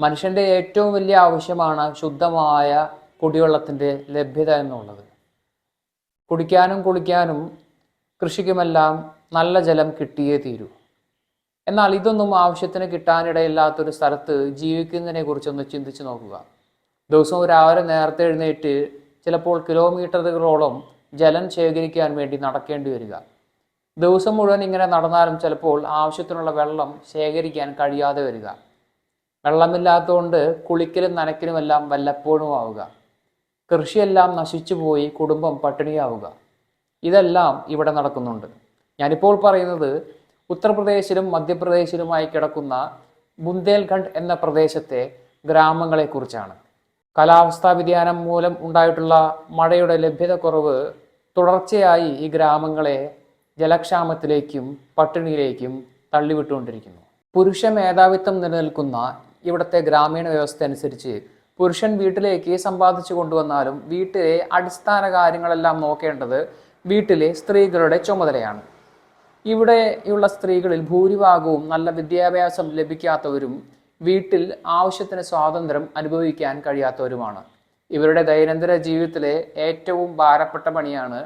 മനുഷ്യന്റെ ഏറ്റവും വലിയ ആവശ്യമാണ് ശുദ്ധമായ കുടിവെള്ളത്തിന്റെ ലഭ്യത എന്നുള്ളത്. കുടിക്കാനും കുളിക്കാനും കൃഷിക്കുമെല്ലാം നല്ല ജലം കിട്ടിയേ തീരൂ. എന്നാൽ ഇതൊന്നും ആവശ്യത്തിന് കിട്ടാനിടയില്ലാത്തൊരു സ്ഥലത്ത് ജീവിക്കുന്നതിനെ കുറിച്ചൊന്ന് ചിന്തിച്ചു നോക്കുക. ദിവസവും രാവിലെ നേരത്തെ എഴുന്നേറ്റ് ചിലപ്പോൾ കിലോമീറ്ററുകളോളം ജലം ശേഖരിക്കാൻ വേണ്ടി നടക്കേണ്ടി വരിക. ദിവസം മുഴുവൻ ഇങ്ങനെ നടന്നാലും ചിലപ്പോൾ ആവശ്യത്തിനുള്ള വെള്ളം ശേഖരിക്കാൻ കഴിയാതെ വരിക. വെള്ളമില്ലാത്തതുകൊണ്ട് കുളിക്കലും നനയ്ക്കലുമെല്ലാം വല്ലപ്പോഴും ആവുക. കൃഷിയെല്ലാം നശിച്ചു പോയി കുടുംബം പട്ടിണിയാവുക. ഇതെല്ലാം ഇവിടെ നടക്കുന്നുണ്ട്. ഞാനിപ്പോൾ പറയുന്നത് ഉത്തർപ്രദേശിലും മധ്യപ്രദേശിലുമായി കിടക്കുന്ന ബുന്ദേൽഖണ്ഡ് എന്ന പ്രദേശത്തെ ഗ്രാമങ്ങളെക്കുറിച്ചാണ്. കാലാവസ്ഥാ വ്യതിയാനം മൂലം ഉണ്ടായിട്ടുള്ള മഴയുടെ ലഭ്യത കുറവ് തുടർച്ചയായി ഈ ഗ്രാമങ്ങളെ ജലക്ഷാമത്തിലേക്കും പട്ടിണിയിലേക്കും തള്ളിവിട്ടുകൊണ്ടിരിക്കുന്നു. പുരുഷ മേധാവിത്വം നിലനിൽക്കുന്ന ഇവിടുത്തെ ഗ്രാമീണ വ്യവസ്ഥ അനുസരിച്ച് പുരുഷൻ വീട്ടിലേക്ക് സമ്പാദിച്ചു കൊണ്ടുവന്നാലും വീട്ടിലെ അടിസ്ഥാന കാര്യങ്ങളെല്ലാം നോക്കേണ്ടത് വീട്ടിലെ സ്ത്രീകളുടെ ചുമതലയാണ്. ഇവിടെയുള്ള സ്ത്രീകളിൽ ഭൂരിഭാഗവും നല്ല വിദ്യാഭ്യാസം ലഭിക്കാത്തവരും വീട്ടിൽ ആവശ്യത്തിന് സ്വാതന്ത്ര്യം അനുഭവിക്കാൻ കഴിയാത്തവരുമാണ്. ഇവരുടെ ദൈനംദിന ജീവിതത്തിലെ ഏറ്റവും ഭാരപ്പെട്ട പണിയാണ്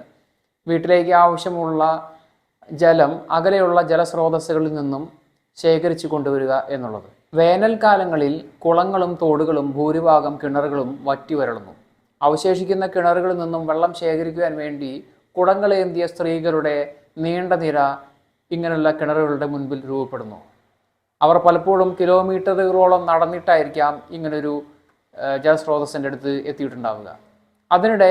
വീട്ടിലേക്ക് ആവശ്യമുള്ള ജലം അകലെയുള്ള ജലസ്രോതസ്സുകളിൽ നിന്നും ശേഖരിച്ചു കൊണ്ടുവരിക എന്നുള്ളത്. വേനൽക്കാലങ്ങളിൽ കുളങ്ങളും തോടുകളും ഭൂരിഭാഗം കിണറുകളും വറ്റി വരളുന്നു അവശേഷിക്കുന്ന കിണറുകളിൽ നിന്നും വെള്ളം ശേഖരിക്കുവാൻ വേണ്ടി കുടങ്ങളേന്തിയ സ്ത്രീകളുടെ നീണ്ട നിര ഇങ്ങനെയുള്ള കിണറുകളുടെ മുൻപിൽ രൂപപ്പെടുന്നു. അവർ പലപ്പോഴും കിലോമീറ്ററുകളോളം നടന്നിട്ടായിരിക്കാം ഇങ്ങനൊരു ജലസ്രോതസ്സിന്റെ അടുത്ത് എത്തിയിട്ടുണ്ടാവുക. അതിനിടെ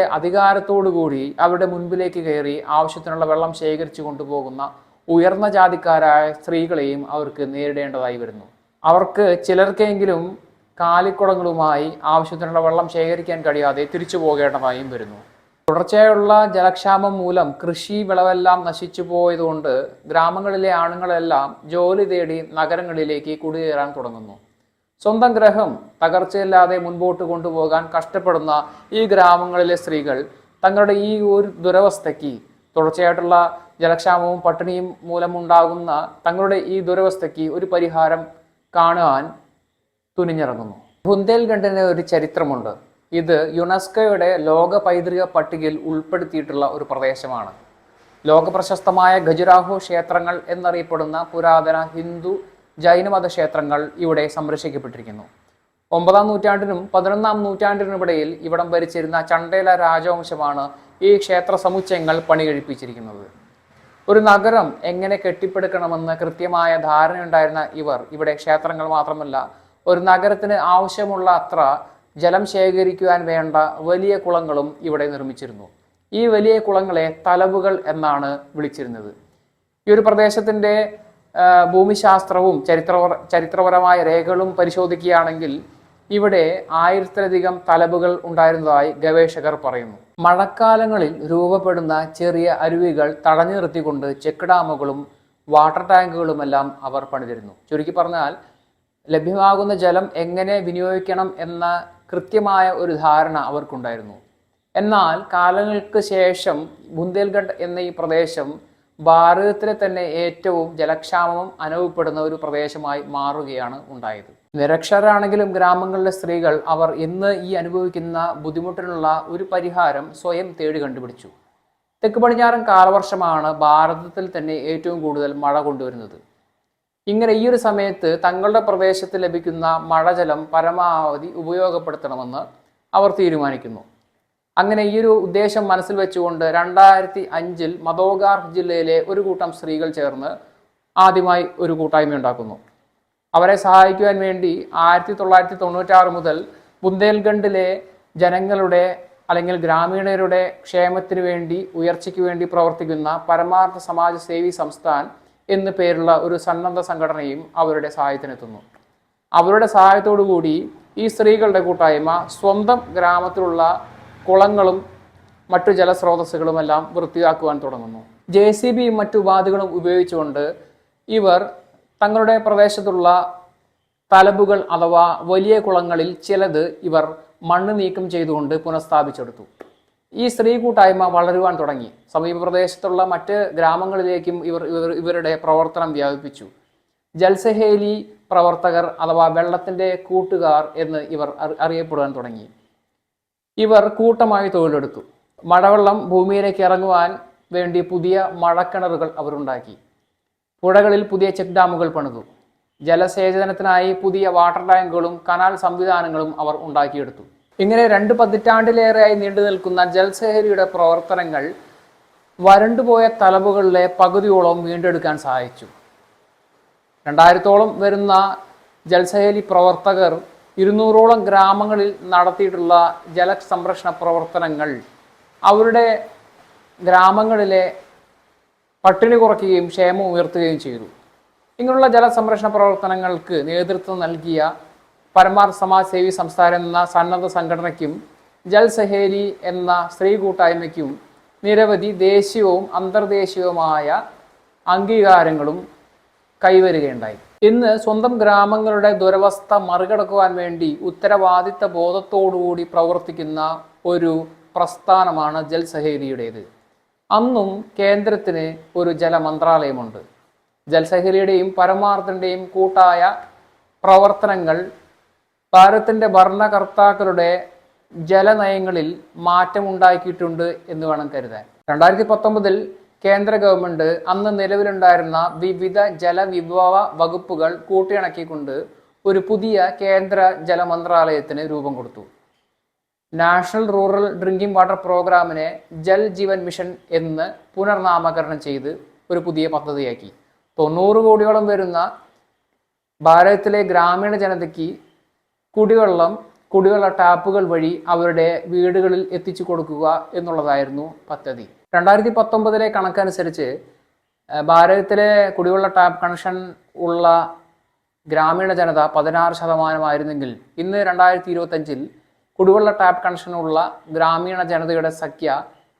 കൂടി അവരുടെ മുൻപിലേക്ക് കയറി ആവശ്യത്തിനുള്ള വെള്ളം ശേഖരിച്ചു കൊണ്ടുപോകുന്ന ഉയർന്ന ജാതിക്കാരായ സ്ത്രീകളെയും അവർക്ക് നേരിടേണ്ടതായി വരുന്നു. അവർക്ക് ചിലർക്കെങ്കിലും കാലിക്കുടങ്ങളുമായി ആവശ്യത്തിനുള്ള വെള്ളം ശേഖരിക്കാൻ കഴിയാതെ തിരിച്ചു പോകേണ്ടതായും വരുന്നു. തുടർച്ചയായുള്ള ജലക്ഷാമം മൂലം കൃഷി വിളവെല്ലാം നശിച്ചു പോയതുകൊണ്ട് ഗ്രാമങ്ങളിലെ ആണുങ്ങളെല്ലാം ജോലി തേടി നഗരങ്ങളിലേക്ക് കുടിയേറാൻ തുടങ്ങുന്നു. സ്വന്തം ഗ്രഹം തകർച്ചയില്ലാതെ മുൻപോട്ട് കൊണ്ടുപോകാൻ കഷ്ടപ്പെടുന്ന ഈ ഗ്രാമങ്ങളിലെ സ്ത്രീകൾ തങ്ങളുടെ ഈ ഒരു ദുരവസ്ഥയ്ക്ക് തുടർച്ചയായിട്ടുള്ള ജലക്ഷാമവും പട്ടിണിയും മൂലമുണ്ടാകുന്ന തങ്ങളുടെ ഈ ദുരവസ്ഥയ്ക്ക് ഒരു പരിഹാരം കാണുവാൻ തുനിഞ്ഞിറങ്ങുന്നു. ബുന്ദേൽഖണ്ഡിന് ഒരു ചരിത്രമുണ്ട്. ഇത് യുനെസ്കോയുടെ ലോക പൈതൃക പട്ടികയിൽ ഉൾപ്പെടുത്തിയിട്ടുള്ള ഒരു പ്രദേശമാണ്. ലോക പ്രശസ്തമായ ഖജുരാഹു ക്ഷേത്രങ്ങൾ എന്നറിയപ്പെടുന്ന പുരാതന ഹിന്ദു ജൈനമത ക്ഷേത്രങ്ങൾ ഇവിടെ സംരക്ഷിക്കപ്പെട്ടിരിക്കുന്നു. ഒമ്പതാം നൂറ്റാണ്ടിനും പതിനൊന്നാം നൂറ്റാണ്ടിനുമിടയിൽ ഇവിടം ഭരിച്ചിരുന്ന ചണ്ടേല രാജവംശമാണ് ഈ ക്ഷേത്ര സമുച്ചയങ്ങൾ പണികഴിപ്പിച്ചിരിക്കുന്നത്. ഒരു നഗരം എങ്ങനെ കെട്ടിപ്പടുക്കണമെന്ന് കൃത്യമായ ധാരണയുണ്ടായിരുന്ന ഇവർ ഇവിടെ ക്ഷേത്രങ്ങൾ മാത്രമല്ല ഒരു നഗരത്തിന് ആവശ്യമുള്ള അത്ര ജലം ശേഖരിക്കുവാൻ വേണ്ട വലിയ കുളങ്ങളും ഇവിടെ നിർമ്മിച്ചിരുന്നു. ഈ വലിയ കുളങ്ങളെ തലവുകൾ എന്നാണ് വിളിച്ചിരുന്നത്. ഈ ഒരു പ്രദേശത്തിന്റെ ഭൂമിശാസ്ത്രവും ചരിത്ര ചരിത്രപരമായ രേഖകളും പരിശോധിക്കുകയാണെങ്കിൽ ഇവിടെ ആയിരത്തിലധികം തലബുകൾ ഉണ്ടായിരുന്നതായി ഗവേഷകർ പറയുന്നു. മഴക്കാലങ്ങളിൽ രൂപപ്പെടുന്ന ചെറിയ അരുവികൾ തടഞ്ഞു നിർത്തിക്കൊണ്ട് ചെക്ക് ഡാമുകളും വാട്ടർ ടാങ്കുകളുമെല്ലാം അവർ പണിതിരുന്നു. ചുരുക്കി പറഞ്ഞാൽ ലഭ്യമാകുന്ന ജലം എങ്ങനെ വിനിയോഗിക്കണം എന്ന കൃത്യമായ ഒരു ധാരണ അവർക്കുണ്ടായിരുന്നു. എന്നാൽ കാലങ്ങൾക്ക് ശേഷം ബുന്ദേൽഖണ്ഡ് എന്ന ഈ പ്രദേശം ഭാരതത്തിലെ തന്നെ ഏറ്റവും ജലക്ഷാമം അനുഭവപ്പെടുന്ന ഒരു പ്രദേശമായി മാറുകയാണ് ഉണ്ടായത്. നിരക്ഷരാണെങ്കിലും ഗ്രാമങ്ങളിലെ സ്ത്രീകൾ അവർ ഇന്ന് ഈ അനുഭവിക്കുന്ന ബുദ്ധിമുട്ടിനുള്ള ഒരു പരിഹാരം സ്വയം തേടി കണ്ടുപിടിച്ചു. തെക്ക് പടിഞ്ഞാറൻ കാലവർഷമാണ് ഭാരതത്തിൽ തന്നെ ഏറ്റവും കൂടുതൽ മഴ കൊണ്ടുവരുന്നത്. ഇങ്ങനെ ഈ ഒരു സമയത്ത് തങ്ങളുടെ പ്രദേശത്ത് ലഭിക്കുന്ന മഴജലം പരമാവധി ഉപയോഗപ്പെടുത്തണമെന്ന് അവർ തീരുമാനിക്കുന്നു. അങ്ങനെ ഈ ഒരു ഉദ്ദേശം മനസ്സിൽ വെച്ചുകൊണ്ട് രണ്ടായിരത്തി അഞ്ചിൽ മദോഗാർ ജില്ലയിലെ ഒരു കൂട്ടം സ്ത്രീകൾ ചേർന്ന് ആദ്യമായി ഒരു കൂട്ടായ്മ ഉണ്ടാക്കുന്നു അവരെ സഹായിക്കുവാൻ വേണ്ടി ആയിരത്തി തൊള്ളായിരത്തി തൊണ്ണൂറ്റാറ് മുതൽ ബുന്ദേൽഖണ്ഡിലെ ജനങ്ങളുടെ അല്ലെങ്കിൽ ഗ്രാമീണരുടെ ക്ഷേമത്തിന് വേണ്ടി ഉയർച്ചയ്ക്ക് വേണ്ടി പ്രവർത്തിക്കുന്ന പരമാർത്ഥ സമാജ സേവി സംസ്ഥാൻ എന്നു പേരുള്ള ഒരു സന്നദ്ധ സംഘടനയും അവരുടെ സഹായത്തിനെത്തുന്നു. അവരുടെ കൂടി ഈ സ്ത്രീകളുടെ കൂട്ടായ്മ സ്വന്തം ഗ്രാമത്തിലുള്ള കുളങ്ങളും മറ്റു ജലസ്രോതസ്സുകളുമെല്ലാം വൃത്തിയാക്കുവാൻ തുടങ്ങുന്നു. ജെ സി ബിയും മറ്റു ഉപാധികളും ഉപയോഗിച്ചുകൊണ്ട് ഇവർ തങ്ങളുടെ പ്രദേശത്തുള്ള തലബുകൾ അഥവാ വലിയ കുളങ്ങളിൽ ചിലത് ഇവർ മണ്ണ് നീക്കം ചെയ്തുകൊണ്ട് പുനഃസ്ഥാപിച്ചെടുത്തു. ഈ സ്ത്രീ കൂട്ടായ്മ വളരുവാൻ തുടങ്ങി. സമീപ പ്രദേശത്തുള്ള മറ്റ് ഗ്രാമങ്ങളിലേക്കും ഇവർ ഇവർ ഇവരുടെ പ്രവർത്തനം വ്യാപിപ്പിച്ചു. ജൽസഹേലി പ്രവർത്തകർ അഥവാ വെള്ളത്തിന്റെ കൂട്ടുകാർ എന്ന് ഇവർ അറിയപ്പെടാൻ തുടങ്ങി. ഇവർ കൂട്ടമായി തൊഴിലെടുത്തു. മഴവെള്ളം ഭൂമിയിലേക്ക് ഇറങ്ങുവാൻ വേണ്ടി പുതിയ മഴക്കിണറുകൾ അവരുണ്ടാക്കി. പുഴകളിൽ പുതിയ ചെക്ക് ഡാമുകൾ പണിതു. ജലസേചനത്തിനായി പുതിയ വാട്ടർ ടാങ്കുകളും കനാൽ സംവിധാനങ്ങളും അവർ ഉണ്ടാക്കിയെടുത്തു. ഇങ്ങനെ രണ്ട് പതിറ്റാണ്ടിലേറെയായി നീണ്ടു നിൽക്കുന്ന ജൽസഹരിയുടെ പ്രവർത്തനങ്ങൾ വരണ്ടുപോയ തലവുകളിലെ പകുതിയോളം വീണ്ടെടുക്കാൻ സഹായിച്ചു. രണ്ടായിരത്തോളം വരുന്ന ജൽസഹേലി പ്രവർത്തകർ ഇരുന്നൂറോളം ഗ്രാമങ്ങളിൽ നടത്തിയിട്ടുള്ള ജലസംരക്ഷണ പ്രവർത്തനങ്ങൾ അവരുടെ ഗ്രാമങ്ങളിലെ പട്ടിണി കുറയ്ക്കുകയും ക്ഷേമം ഉയർത്തുകയും ചെയ്തു. ഇങ്ങനെയുള്ള ജലസംരക്ഷണ പ്രവർത്തനങ്ങൾക്ക് നേതൃത്വം നൽകിയ പരമാർ സമാജ് സേവി സംസ്ഥാനം എന്ന സന്നദ്ധ സംഘടനയ്ക്കും ജൽ സഹേലി എന്ന സ്ത്രീ കൂട്ടായ്മയ്ക്കും നിരവധി ദേശീയവും അന്തർദേശീയവുമായ അംഗീകാരങ്ങളും കൈവരുകയുണ്ടായി. ഇന്ന് സ്വന്തം ഗ്രാമങ്ങളുടെ ദുരവസ്ഥ മറികടക്കുവാൻ വേണ്ടി ഉത്തരവാദിത്ത ബോധത്തോടുകൂടി പ്രവർത്തിക്കുന്ന ഒരു പ്രസ്ഥാനമാണ് ജൽ സഹേലിയുടേത് അന്നും കേന്ദ്രത്തിന് ഒരു ജലമന്ത്രാലയമുണ്ട്. ജൽസഹരിയുടെയും പരമാർത്ഥന്റെയും കൂട്ടായ പ്രവർത്തനങ്ങൾ ഭാരതത്തിന്റെ ഭരണകർത്താക്കളുടെ ജലനയങ്ങളിൽ മാറ്റമുണ്ടാക്കിയിട്ടുണ്ട് എന്ന് വേണം കരുതാൻ. രണ്ടായിരത്തി പത്തൊമ്പതിൽ കേന്ദ്ര ഗവൺമെന്റ് അന്ന് നിലവിലുണ്ടായിരുന്ന വിവിധ ജലവിഭവ വകുപ്പുകൾ കൂട്ടിയിണക്കിക്കൊണ്ട് ഒരു പുതിയ കേന്ദ്ര ജലമന്ത്രാലയത്തിന് രൂപം കൊടുത്തു. നാഷണൽ റൂറൽ ഡ്രിങ്കിംഗ് വാട്ടർ പ്രോഗ്രാമിനെ ജൽ ജീവൻ മിഷൻ എന്ന് പുനർനാമകരണം ചെയ്ത് ഒരു പുതിയ പദ്ധതിയാക്കി. തൊണ്ണൂറ് കോടിയോളം വരുന്ന ഭാരതത്തിലെ ഗ്രാമീണ ജനതയ്ക്ക് കുടിവെള്ളം കുടിവെള്ള ടാപ്പുകൾ വഴി അവരുടെ വീടുകളിൽ എത്തിച്ചു കൊടുക്കുക എന്നുള്ളതായിരുന്നു പദ്ധതി. രണ്ടായിരത്തി പത്തൊമ്പതിലെ കണക്കനുസരിച്ച് ഭാരതത്തിലെ കുടിവെള്ള ടാപ്പ് കണക്ഷൻ ഉള്ള ഗ്രാമീണ ജനത പതിനാറ് ശതമാനമായിരുന്നെങ്കിൽ ഇന്ന് രണ്ടായിരത്തി ഇരുപത്തഞ്ചിൽ കുടിവെള്ള ടാപ്പ് കണക്ഷനുള്ള ഗ്രാമീണ ജനതയുടെ സംഖ്യ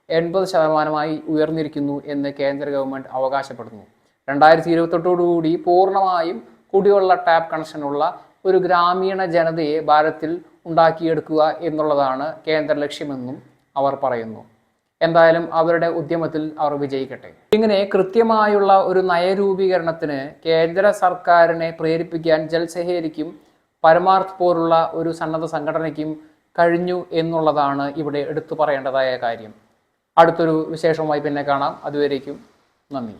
എൺപത് ശതമാനമായി ഉയർന്നിരിക്കുന്നു എന്ന് കേന്ദ്ര ഗവൺമെന്റ് അവകാശപ്പെടുന്നു. രണ്ടായിരത്തി ഇരുപത്തെട്ടോടുകൂടി പൂർണമായും കുടിവെള്ള ടാപ്പ് കണക്ഷനുള്ള ഒരു ഗ്രാമീണ ജനതയെ ഭാരതത്തിൽ ഉണ്ടാക്കിയെടുക്കുക എന്നുള്ളതാണ് കേന്ദ്ര ലക്ഷ്യമെന്നും അവർ പറയുന്നു. എന്തായാലും അവരുടെ ഉദ്യമത്തിൽ അവർ വിജയിക്കട്ടെ. ഇങ്ങനെ കൃത്യമായുള്ള ഒരു നയരൂപീകരണത്തിന് കേന്ദ്ര സർക്കാരിനെ പ്രേരിപ്പിക്കാൻ ജൽസഹേരിക്കും പരമാർത്ഥ് പോലുള്ള ഒരു സന്നദ്ധ സംഘടനയ്ക്കും കഴിഞ്ഞു എന്നുള്ളതാണ് ഇവിടെ എടുത്തു പറയേണ്ടതായ കാര്യം. അടുത്തൊരു വിശേഷവുമായി പിന്നെ കാണാം. അതുവരേക്കും നന്ദി.